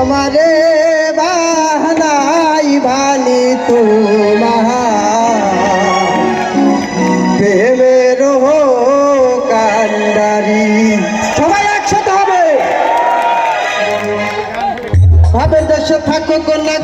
আমারে বাহনাই ভালি তোমার। প্রেমের কান্ডারি সবাই একসাথে হবে। ভাবে দেশে থাকো কন্যা।